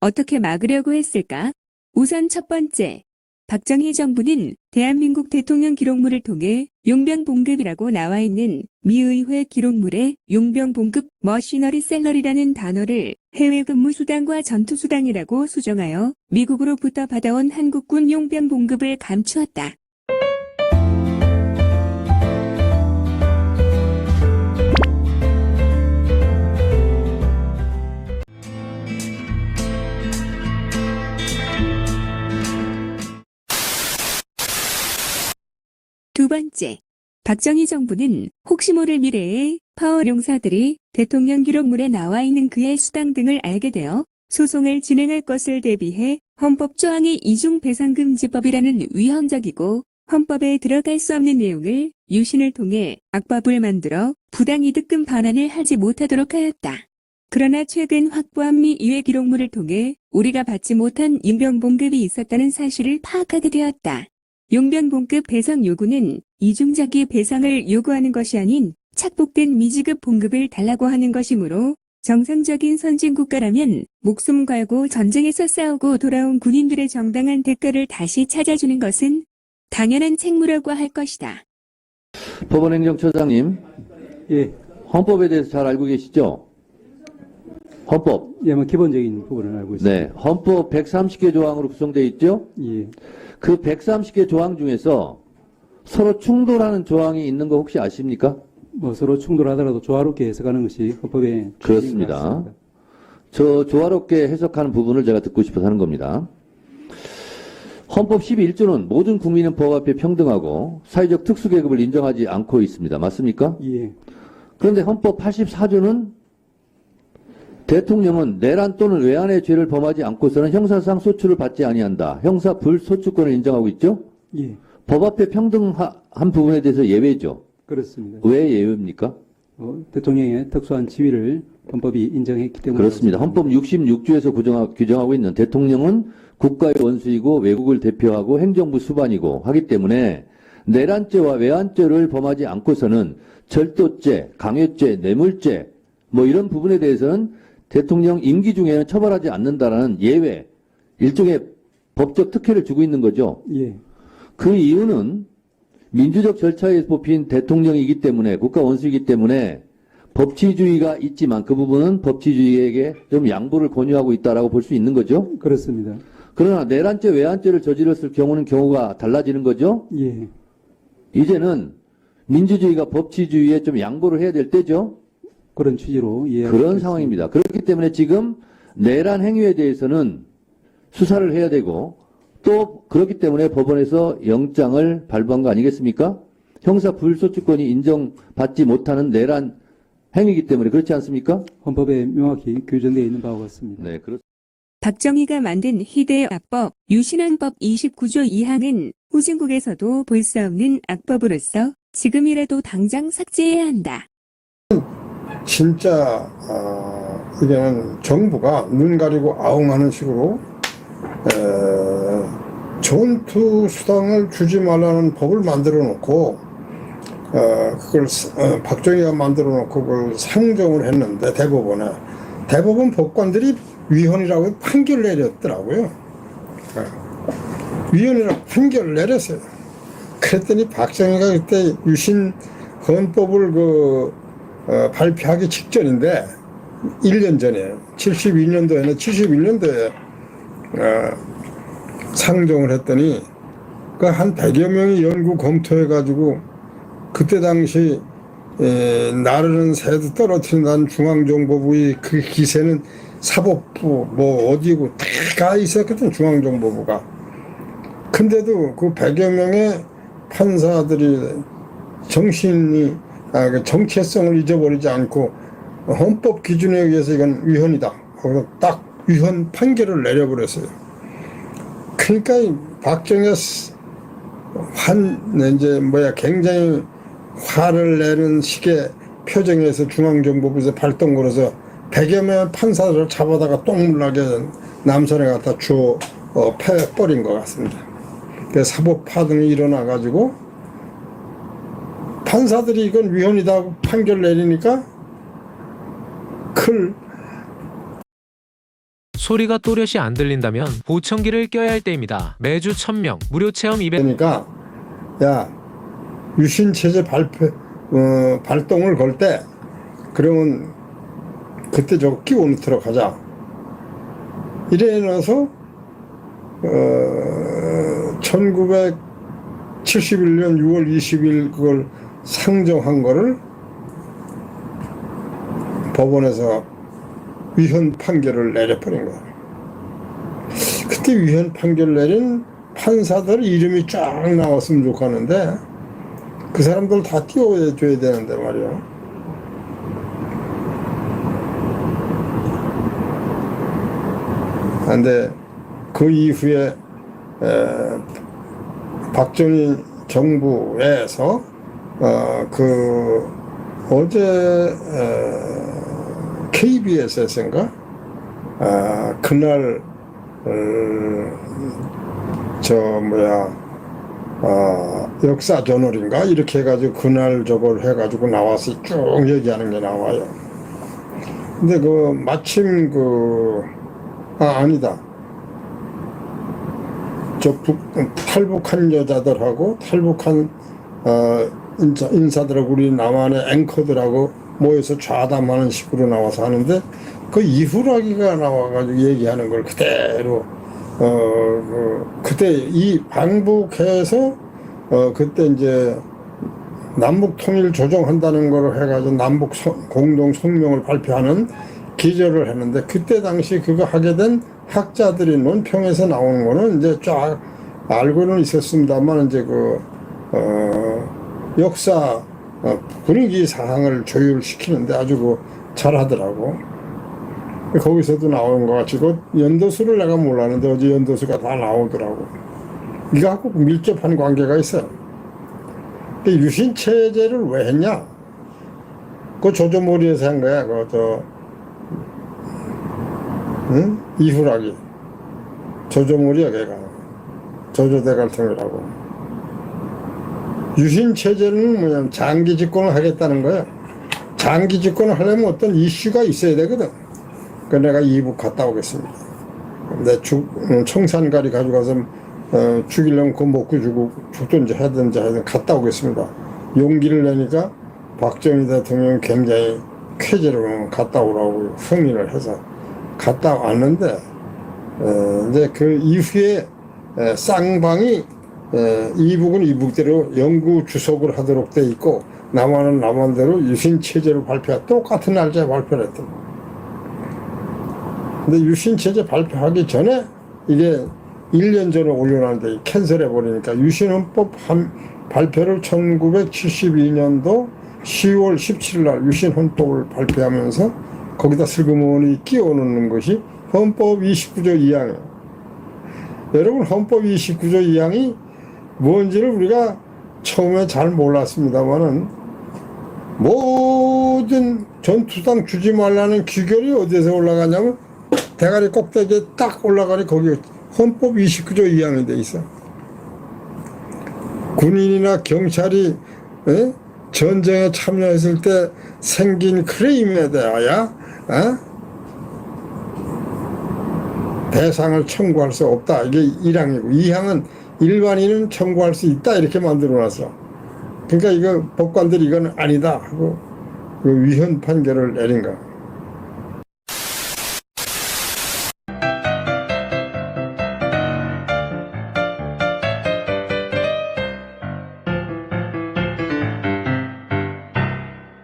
어떻게 막으려고 했을까? 우선 첫 번째, 박정희 정부는 대한민국 대통령 기록물을 통해 용병 봉급이라고 나와 있는 미의회 기록물에 용병 봉급 머시너리 셀러리라는 단어를 해외 근무 수당과 전투 수당이라고 수정하여 미국으로부터 받아온 한국군 용병 봉급을 감추었다. 번째, 박정희 정부는 혹시 모를 미래에 파워 용사들이 대통령 기록물에 나와 있는 그의 수당 등을 알게 되어 소송을 진행할 것을 대비해 헌법 조항의 이중배상금지법이라는 위헌적이고 헌법에 들어갈 수 없는 내용을 유신을 통해 악법을 만들어 부당이득금 반환을 하지 못하도록 하였다. 그러나 최근 확보한 미 이외 기록물을 통해 우리가 받지 못한 인병봉급이 있었다는 사실을 파악하게 되었다. 용병봉급 배상 요구는 이중자기 배상을 요구하는 것이 아닌 착복된 미지급 봉급을 달라고 하는 것이므로 정상적인 선진국가라면 목숨 걸고 전쟁에서 싸우고 돌아온 군인들의 정당한 대가를 다시 찾아주는 것은 당연한 책무라고 할 것이다. 법원행정처장님, 예, 헌법에 대해서 잘 알고 계시죠? 헌법. 예, 뭐 기본적인 부분을 알고 있습니다. 네. 헌법 130개 조항으로 구성되어 있죠? 예, 그 130개 조항 중에서 서로 충돌하는 조항이 있는 거 혹시 아십니까? 뭐 서로 충돌하더라도 조화롭게 해석하는 것이 헌법의 그렇습니다. 저 조화롭게 해석하는 부분을 제가 듣고 싶어서 하는 겁니다. 헌법 11조는 모든 국민은 법 앞에 평등하고 사회적 특수계급을 인정하지 않고 있습니다. 맞습니까? 예, 그런데 헌법 84조는 대통령은 내란 또는 외환의 죄를 범하지 않고서는 형사상 소추를 받지 아니한다. 형사 불소추권을 인정하고 있죠? 예, 법 앞에 평등한 부분에 대해서 예외죠. 그렇습니다. 왜 예외입니까? 어, 대통령의 특수한 지위를 헌법이 인정했기 때문에 그렇습니다. 헌법 66조에서 규정하, 규정하고 있는 대통령은 국가의 원수이고 외국을 대표하고 행정부 수반이고 하기 때문에 내란죄와 외환죄를 범하지 않고서는 절도죄, 강요죄, 뇌물죄 뭐 이런 부분에 대해서는 대통령 임기 중에는 처벌하지 않는다라는 예외, 일종의 법적 특혜를 주고 있는 거죠. 예, 그 이유는 민주적 절차에 뽑힌 대통령이기 때문에 국가 원수이기 때문에 법치주의가 있지만 그 부분은 법치주의에게 좀 양보를 권유하고 있다라고 볼 수 있는 거죠. 그렇습니다. 그러나 내란죄, 외환죄를 저질렀을 경우는 경우가 달라지는 거죠. 예, 이제는 민주주의가 법치주의에 좀 양보를 해야 될 때죠. 그런 취지로 예. 그런 상황입니다. 그렇기 때문에 지금 내란 행위에 대해서는 수사를 해야 되고 또 그렇기 때문에 법원에서 영장을 발부한 거 아니겠습니까? 형사 불소추권이 인정받지 못하는 내란 행위이기 때문에 그렇지 않습니까? 헌법에 명확히 규정되어 있는 바와 같습니다. 네, 그렇 박정희가 만든 희대악법 유신헌법 29조 2항은 후진국에서도 볼 수 없는 악법으로서 지금이라도 당장 삭제해야 한다. 진짜 어, 이게는 정부가 눈 가리고 아웅하는 식으로 에, 전투 수당을 주지 말라는 법을 만들어 놓고 어, 그걸 스- 어, 박정희가 만들어 놓고 그걸 상정을 했는데 대법원에 대법원 법관들이 위헌이라고 판결 내렸더라고요. 어, 위헌이라고 판결을 내렸어요. 그랬더니 박정희가 그때 유신 헌법을 그 어, 발표하기 직전인데 1년 전에 71년도에는 71년도에 어, 상정을 했더니 그한 100여 명이 연구 검토해 가지고 그때 당시 에, 나르는 새도 떨어뜨린다는 중앙정보부의 그 기세는 사법부 뭐 어디고 다 있었거든 중앙정보부가. 근데도 그 100여 명의 판사들이 정신이 정체성을 잊어버리지 않고 헌법 기준에 의해서 이건 위헌이다. 하고 딱 위헌 판결을 내려버렸어요. 그러니까 이 박정희 스- 환 이제 뭐야 굉장히 화를 내는 식의 표정에서 중앙정보부에서 발동 걸어서 100여 명 판사들을 잡아다가 똥물나게 남산에 갖다 주어 어, 패버린 것 같습니다. 그 사법 파동이 일어나가지고 판사들이 이건 위헌이다 판결 내리니까 클 소리가 또렷이 안 들린다면 보청기를 껴야 할 때입니다. 매주 1000명 무료 체험 이벤트 그러니까 야 유신 체제 발표 어, 발동을 걸 때 그러면 그때 저거 끼워 넣도록 하자. 이래 넣어서 어, 1971년 6월 20일 그걸 상정한 거를 법원에서 위헌 판결을 내려버린 거야. 그때 위헌 판결 내린 판사들 이름이 쫙 나왔으면 좋겠는데 그 사람들 다 띄워줘야 되는데 말이야. 근데 그 이후에 에, 박정희 정부에서 어, 그 어제 KBS에서인가 아, 그날 어, 저 뭐야 어, 역사 저널인가 이렇게 해가지고 그날 저걸 해가지고 나와서 쭉 얘기하는 게 나와요. 근데 그 마침 그 아, 아니다. 저 북, 탈북한 여자들하고 탈북한 어, 인사, 인사들하고 우리 남한의 앵커들하고 모여서 좌담하는 식으로 나와서 하는데 그 이후라기가 나와가지고 얘기하는 걸 그대로 어, 그, 그때 이 방북해서 어, 그때 이제 남북 통일 조정한다는 걸 해가지고 남북 소- 공동 성명을 발표하는 기절을 했는데 그때 당시 그거 하게 된 학자들이 논평에서 나오는 거는 이제 쫙 알고는 있었습니다만 이제 그 어, 역사 어, 분위기 사항을 조율시키는데 아주 그 잘하더라고. 거기서도 나오는 것 같이 그 연도수를 내가 몰랐는데 어제 연도수가 다 나오더라고. 이거 하고 밀접한 관계가 있어요. 그 유신 체제를 왜 했냐? 그 조조머리에서 한 거야. 그저 응? 이후라기 조조머리야 걔가 조조대갈통이라고. 유신 체제는 뭐냐면 장기 집권을 하겠다는 거야. 장기 집권을 하려면 어떤 이슈가 있어야 되거든. 그 내가 이북 갔다 오겠습니다. 내 죽, 음, 청산가리 가져가서 어, 죽이려면 그거 먹고 주고 죽든지 하든지 하든 갔다 오겠습니다. 용기를 내니까 박정희 대통령이 굉장히 쾌재로 갔다 오라고 승인을 해서 갔다 왔는데 어, 이제 그 이후에 에, 쌍방이 에, 이북은 이북대로 영구 주석을 하도록 돼 있고 남한은 남한대로 유신 체제를 발표 똑같은 날짜에 발표를 했던 근데 유신 체제 발표하기 전에 이게 1년 전에 올려놨는데 캔슬해 버리니까 유신 헌법 한- 발표를 1972년도 10월 17일 날 유신 헌법을 발표하면서 거기다 슬그머니 끼워 넣는 것이 헌법 29조 2항이에요. 여러분 헌법 29조 2항이 뭔지를 우리가 처음에 잘 몰랐습니다만은 모든 전투당 주지 말라는 규결이 어디에서 올라가냐면 대가리 꼭대기에 딱 올라가니 거기 헌법 29조 2항이 돼 있어. 군인이나 경찰이 에? 전쟁에 참여했을 때 생긴 크레임에 대하여 어? 배상을 청구할 수 없다. 이게 1항이고 2항은 일반인은 청구할 수 있다 이렇게 만들어놨어. 그러니까 이거 법관들이 이건 아니다 하고 그 위헌 판결을 내린 거야.